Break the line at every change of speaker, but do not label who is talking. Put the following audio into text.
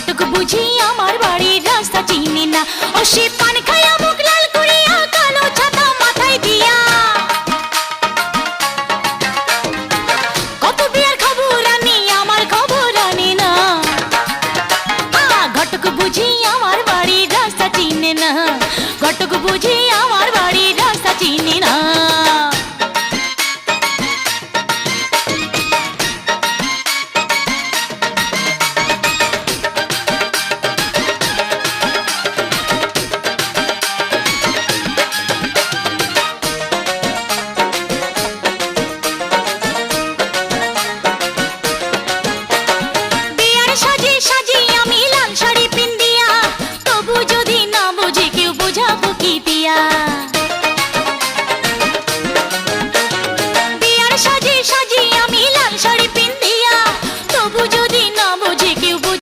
ঘটক বুঝি আমার বাড়ির রাস্তা চিনি না। ও সে পান খায়া মুখ লাল করিয়া কালো ছাতা মাথায় দিয়া। কত বিয়ার খবর আনি, আমার খবর আনি না। ঘটক বুঝি আমার বাড়ির রাস্তা চিনে না। ঘটক বুঝি